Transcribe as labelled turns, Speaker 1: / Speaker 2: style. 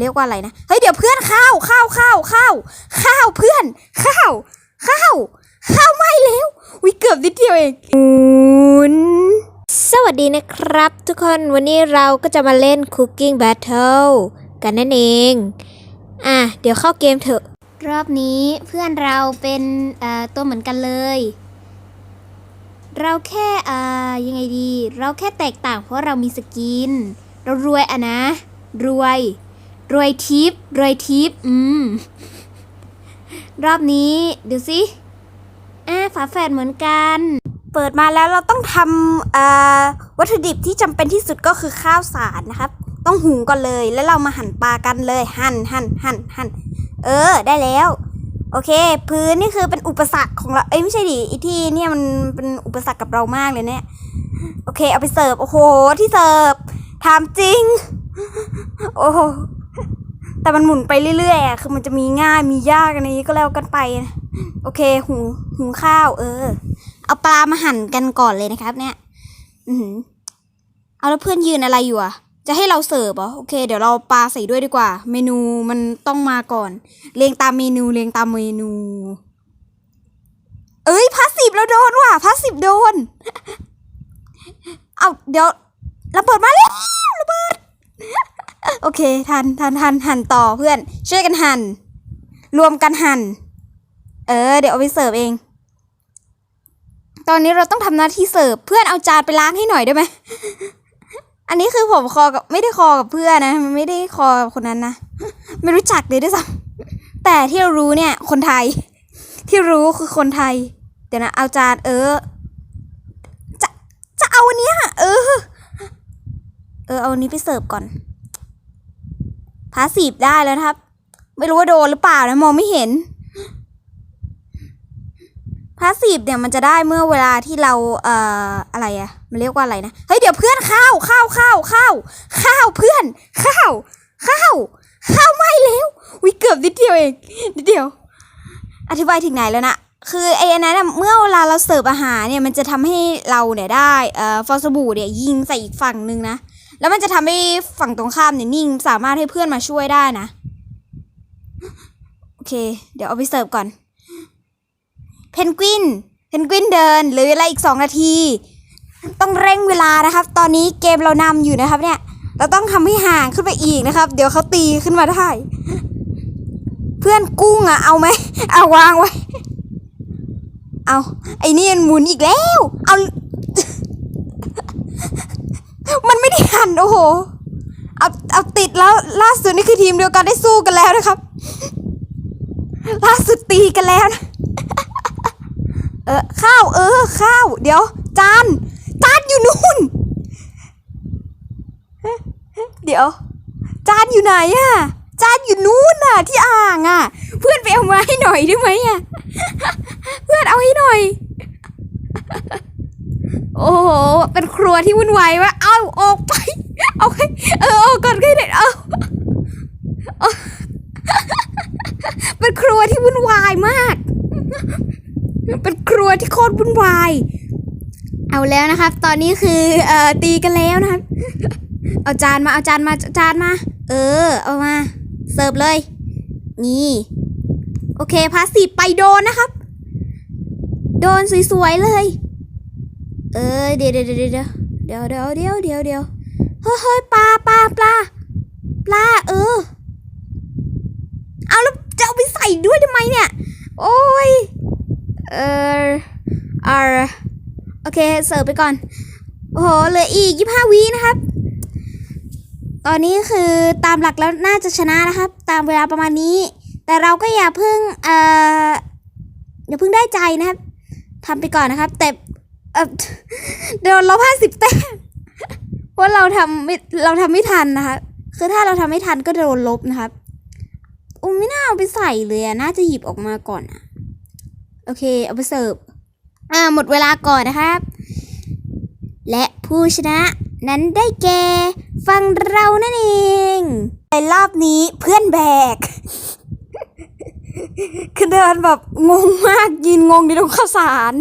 Speaker 1: เรียกว่าอะไรนะเฮ้ยเดี๋ยวเพื่อนข้าวข้าวข้าวข้าวข้าวเพื่อนข้าวข้าวข้าวไหม้แล้ววิเกือบนิดเดียวเองอุนสวัสดีนะครับ ทุกคนวันนี้เราก็จะมาเล่น Cooking Battle กันนั่นเอง อะ เดี๋ยวเข้าเกมเถอะ รอบนี้เพื่อนเราเป็นเอ่อตัวเหมือนกันเลย เราแค่อ่ายังไงดี เราแค่แตกต่างเพราะเรามีสกิน เรารวยอะนะ รวย รวยทิปรวยทิปอืม รอบนี้ดูสิอ่าฝาแฝดเหมือนกัน เปิดมาแล้วเราต้องทำวัตถุดิบที่จำเป็นที่สุดก็คือข้าวสารนะครับ ต้องหุงก่อนเลยแล้วเรามาหั่นปลากันเลย หั่นหั่นหั่นหั่นเออ ได้แล้ว โอเค พื้นนี่คือเป็นอุปสรรคของเรา เอ้ยไม่ใช่ดิไอที่เนี่ยมันเป็นอุปสรรคกับเรามากเลยเนี่ยโอเค เอาไปเสิร์ฟ โอ้โห ที่เสิร์ฟถามจริง โอ้โห แต่มันหมุนไปเรื่อยๆอะคือมันจะมีง่ายมียากอันนี้ก็แล้วกันไปนะโอเคหุงหุงข้าว เออ เอาปลามาหั่นกันก่อนเลยนะครับ เนี่ย อือเอาแล้วเพื่อนยืนอะไรอยู่อะ จะให้เราเสิร์ฟเหรอโอเค เดี๋ยวเราปลาใส่ด้วยดีกว่า เมนูมันต้องมาก่อน เรียงตามเมนูเรียงตามเมนู เอ้ยพาสซีฟเราโดนว่ะพาสซีฟโดน เอาเดี๋ยวระเบิดมาแล้วร โอเคทันทันทันหั่นต่อเพื่อน ช่วยกันหั่น รวมกันหั่น เออ เดี๋ยวเอาไปเสิร์ฟเอง ตอนนี้เราต้องทำหน้าที่เสิร์ฟเพื่อนเอาจานไปล้างให้หน่อยได้ไหมอันนี้คือผมคอกับไม่ได้คอกับเพื่อนนะไม่ได้คอกับคนนั้นนะไม่รู้จักเลยด้วยซ้ำแต่ที่เรารู้เนี่ยคนไทย ที่รู้คือคนไทย เดี๋ยวนะเอาจานเออ จะจะเอาอันเนี้ยเออ เออเอาอันนี้ไปเสิร์ฟก่อน พาสีบได้แล้วครับ ไม่รู้ว่าโดนหรือเปล่านะมองไม่เห็นพาสีบเนี่ยมันจะได้เมื่อเวลาที่เราเอ่ออะไรอะมันเรียกว่าอะไรนะเฮ้ยเดี๋ยวเพื่อนข้าวข้าวข้าวข้าวข้าวเพื่อนข้าวข้าวข้าวไม้แล้ววิเกือบนิดเดียวเองนิดเดียว อธิบายถึงไหนแล้วนะคือไอ้อันนั้นน่ะเมื่อเวลาเราเสิร์ฟอาหารเนี่ยมันจะทำให้เราเนี่ยได้เอ่อฟองสบู่เนี่ยยิงใส่อีกฝั่งหนึ่งนะ แล้วมันจะทำให้ฝั่งตรงข้ามเนี่ยนิ่งสามารถให้เพื่อนมาช่วยได้นะ โอเค เดี๋ยวเอาไปเสิร์ฟก่อน เพนกวิน เพนกวินเดินเหรือเวลาอีกสองนาที ต้องเร่งเวลานะครับ ตอนนี้เกมเรานำอยู่นะครับ เนี่ย เราต้องทำให้ห่างขึ้นไปอีกนะครับ เดี๋ยวเขาตีขึ้นมาได้ เพื่อนกุ้งอะเอาไหมเอาวางไว้ เอาไอ้นี่มันหมุนอีกแล้ว เอา มันไม่ได้หันโอ้โห เอาเอาติดแล้วล่าสุดนี่คือทีมเดียวกันได้สู้กันแล้วนะครับ ล่าสุดตีกันแล้วนะ เออข้าวเออข้าว เดี๋ยว จานจานอยู่นู่น เดี๋ยว จานอยู่ไหนอะจานอยู่นู่นน่ะ ที่อ่างอะเพื่อนไปเอามาให้หน่อยได้ไหมอะเพื่อนเอาให้หน่อย โอ้โห เป็นครัวที่วุ่นวายว่ะ เอาออกไป เอาให้เออเอาก่อนก็ได้เอาเอาเป็นครัวที่วุ่นวายมาก เป็นครัวที่โคตรวุ่นวาย เอาแล้วนะครับ ตอนนี้คือเอ่อตีกันแล้วนะครับ เอาจานมา เอาจานมา จานมา เออ เอามา เสิร์ฟเลย นี่ โอเคพาสีไปโดนนะครับ โดนสวยๆเลย เออเดี๋ยวเดี๋ยวเดี๋ยวเดี๋ยวเดี๋ยวเดี๋ยวเดี๋ยวเดี๋ยวเดี๋ยวเฮ้ยเฮ้ยปลาปลาปลาปลาเออ เอาแล้วจะเอาไปใส่ด้วยทำไมเนี่ย โอ้ย เออเออโอเค เสิร์ฟไปก่อน โอ้โห เหลืออีกยี่ห้าวินะครับ ตอนนี้คือตามหลักแล้วน่าจะชนะนะครับ ตามเวลาประมาณนี้ แต่เราก็อย่าเพิ่ง เอ่อ อย่าเพิ่งได้ใจนะครับทำไปก่อนนะครับ แต่ เออโดนลบห้าสิบแต้มเพราะเราทำไม่เราทำไม่ทันนะคะ คือถ้าเราทำไม่ทันก็โดนลบนะครับอุ้มไม่น่าเอาไปใส่เลยอะน่าจะหยิบออกมาก่อนอะโอเค เอาไปเสิร์ฟอ่าหมดเวลาก่อนนะครับ และผู้ชนะนั้นได้แก่ฟังเรานั่นเอง ในรอบนี้เพื่อนแบก คือเดินแบบงงมากยืนงงในตรงข้าวสาร